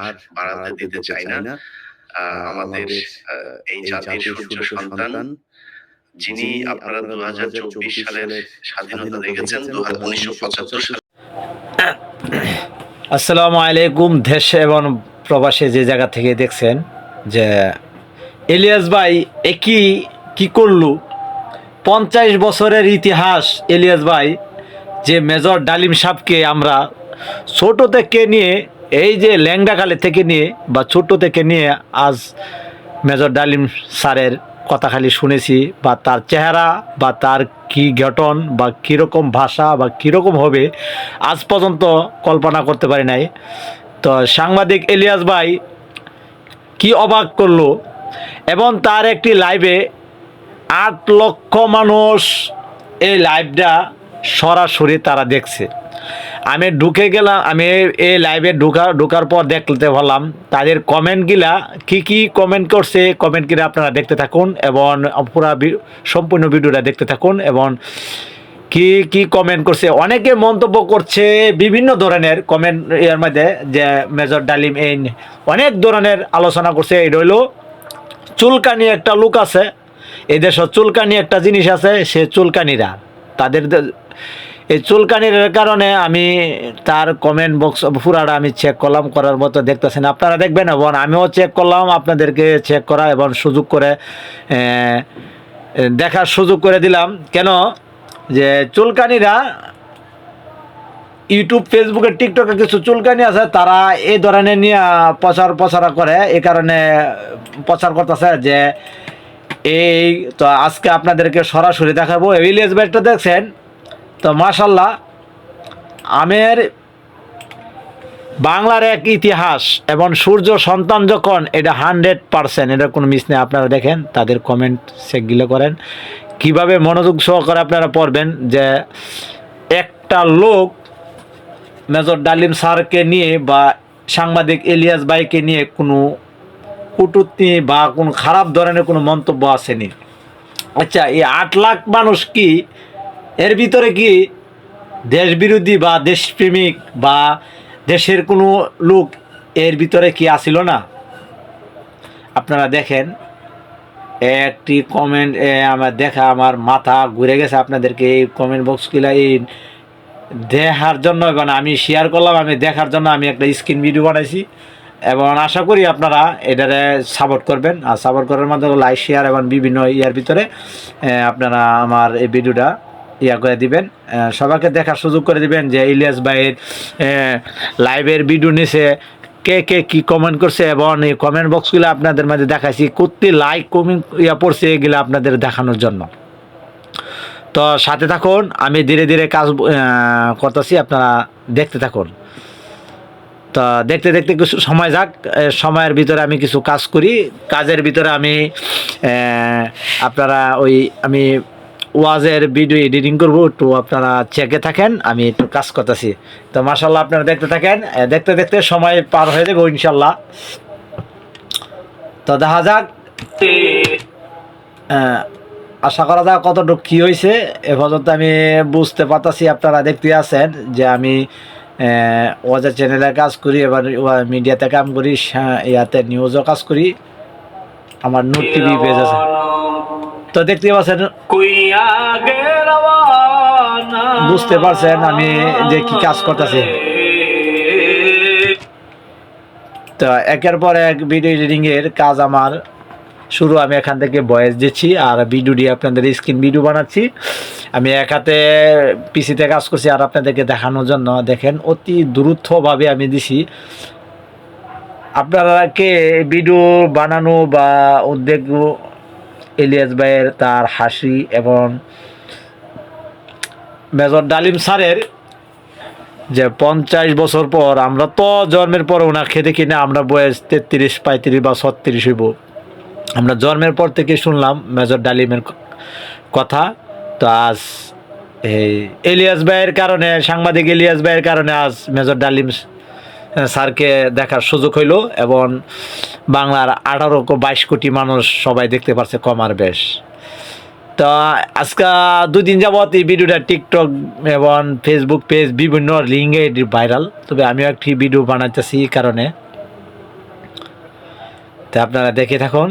আর বাড়াতে দিতে চাই না। আমাদের এই জাতির সূর্য সন্তান যিনি আপনারা দু হাজার চব্বিশ সালের স্বাধীনতা দেখেছেন দু হাজার উনিশশো পঁচাত্তর সালে আসসালামু আলাইকুম দেশ এবং প্রবাসে যে জায়গা থেকে দেখছেন যে ইলিয়াস ভাই একই কি করলু? পঞ্চাশ বছরের ইতিহাস ইলিয়াস ভাই যে মেজর ডালিম সাহকে আমরা ছোট থেকে নিয়ে এই যে ল্যাংডাকালে থেকে নিয়ে বা ছোট থেকে নিয়ে আজ মেজর ডালিম স্যারের কথা খালি শুনেছি বা তার চেহারা বা তার কি গঠন বা কীরকম ভাষা বা কীরকম হবে, আজ পর্যন্ত কল্পনা করতে পারি নাই। তো সাংবাদিক এলিয়াস ভাই কি অবাক করল এবং তার একটি লাইভে আট লক্ষ মানুষ এই লাইভটা সরাসরি তারা দেখছে। আমি ঢুকে গেলাম, আমি এই লাইভে ঢুকা, ঢুকার পর দেখতে পারলাম তাদের কমেন্টগুলা কি কি কমেন্ট করছে কমেন্টগুলা আপনারা দেখতে থাকুন এবং পুরা সম্পূর্ণ ভিডিওটা দেখতে থাকুন এবং কি কি কমেন্ট করছে। অনেকে মন্তব্য করছে বিভিন্ন ধরনের কমেন্ট এর মধ্যে যে মেজর ডালিম এই অনেক ধরনের আলোচনা করছে। এই রইল চুলকানি একটা লোক আছে এই দেশে চুলকানি একটা জিনিস আছে, সে চুলকানিরা। তাদের এই চুলকানির কারণে আমি তার কমেন্ট বক্স পুরাটা আমি চেক করলাম, করার মতো দেখতেছেন। আপনারা দেখবেন এবং আমিও চেক করলাম, আপনাদেরকে চেক করা এবং সুযোগ করে দেখার সুযোগ করে দিলাম। কেন? যে চুলকানিরা ইউটিউব ফেসবুকে টিকটকে কিছু চুলকানি আছে, তারা এই ধরনের নিয়ে প্রচার প্রচার করে। এই কারণে প্রচার করতেছে যে, এই তো আজকে আপনাদেরকে সরাসরি দেখাবো। ইলিয়াস ব্যাগটা দেখছেন? তো মাশাল্লাহ, আমের বাংলার এক ইতিহাস এবং সূর্য সন্তান যখন, এটা হান্ড্রেড পারসেন্ট এটা কোনো মিস নেই, আপনারা দেখেন, তাদের কমেন্ট সেগুলো করেন, কীভাবে মনোযোগ সহকারে আপনারা পড়বেন যে একটা লোক মেজর ডালিম স্যারকে নিয়ে বা সাংবাদিক এলিয়াস ভাইকে নিয়ে কোনো কটূক্তি বা কোনো খারাপ ধরনের কোনো মন্তব্য আসেনি। আচ্ছা এই আট লাখ মানুষ কি এর ভিতরে কি দেশ বিরোধী বা দেশপ্রেমিক বা দেশের কোনো লোক এর ভিতরে কি আসিল না? আপনারা দেখেন, একটি কমেন্ট আমার দেখা, আমার মাথা ঘুরে গেছে আপনাদেরকে এই কমেন্ট বক্সগুলা এই দেখার জন্য এবং আমি শেয়ার করলাম, আমি দেখার জন্য আমি একটা স্ক্রিন ভিডিও বানাইছি এবং আশা করি আপনারা এটারে সাপোর্ট করবেন। আর সাপোর্ট করার মাধ্যমে লাইক শেয়ার এবং বিভিন্ন ইয়ার ভিতরে আপনারা আমার এই ভিডিওটা ইয়া করে দিবেন। সবাইকে দেখার সুযোগ করে দিবেন যে ইলিয়াস ভাইয়ের লাইভের ভিডিও নিছে কে কে কি কমেন্ট করছে এবং এই কমেন্ট বক্সগুলো আপনাদের মাঝে দেখাইছি। কত লাইক কমেন্ট ইয়া পড়ছে, এগুলো আপনাদের দেখানোর জন্য। তো সাথে থাকুন, আমি ধীরে ধীরে কাজ করতেছি, আপনারা দেখতে থাকুন। তো দেখতে দেখতে কিছু সময় যাক সময়ের ভিতরে আমি কিছু কাজ করি। কাজের ভিতরে আমি আপনারা ওই, আমি ওয়াজের ভিডিও এডিটিং করব, একটু আপনারা চেকে থাকেন, আমি একটু কাজ করতেছি। তো মাসাল্লাহ আপনারা দেখতে থাকেন দেখতে দেখতে সময় পার হয়ে যাবে ইনশাল্লাহ তো দেখা যাক আশা করা যাক কতটুকু কী হয়েছে, এ পর্যন্ত আমি বুঝতে পারতাছি, আপনারা দেখতে আছেন যে আমি ওয়াজের চ্যানেলে কাজ করি, এবার মিডিয়াতে কাম করি ইয়াতে নিউজও কাজ করি। আমার নোট টিভি পেজ আছে। তো দেখতে পাচ্ছেন বুঝতে পারছেন আমি যে কি কাজ করতেছি। তো একের পর এক ভিডিও এডিটিং এর কাজ আমার শুরু। আমি এখান থেকে ভয়েস দিচ্ছি আর ভিডিও দিয়ে আপনাদের স্ক্রিন ভিডিও বানাচ্ছি। আমি এক হাতে পিসিতে কাজ করছি আর আপনাদেরকে দেখানোর জন্য দেখেন অতি দ্রুতভাবে আমি দিছি। আপনারা কে ভিডিও বানানো বা উদ্যোগ ইলিয়াস ভাইয়ের তার হাসি এবং মেজর ডালিম স্যারের যে পঞ্চাশ বছর পর আমরা তো জন্মের পর ওনাকে দেখি না আমরা বয়স তেত্রিশ, পঁয়ত্রিশ বা ছত্রিশ হইব। আমরা জন্মের পর থেকে শুনলাম মেজর ডালিমের কথা। তো আজ এই এলিয়াস ভাইয়ের কারণে, সাংবাদিক এলিয়াস ভাইয়ের কারণে আজ মেজর ডালিম স্যারকে দেখার সুযোগ হইল এবং বাংলার আঠারো বাইশ কোটি মানুষ সবাই দেখতে পারছে কমার বেশ। তো আজকে দুদিন যাবত এই ভিডিওটা টিকটক এবং ফেসবুক পেজ বিভিন্ন লিঙ্কে ভাইরাল, তবে আমিও একটি ভিডিও বানাইতেছি এই কারণে। তা আপনারা দেখে থাকুন।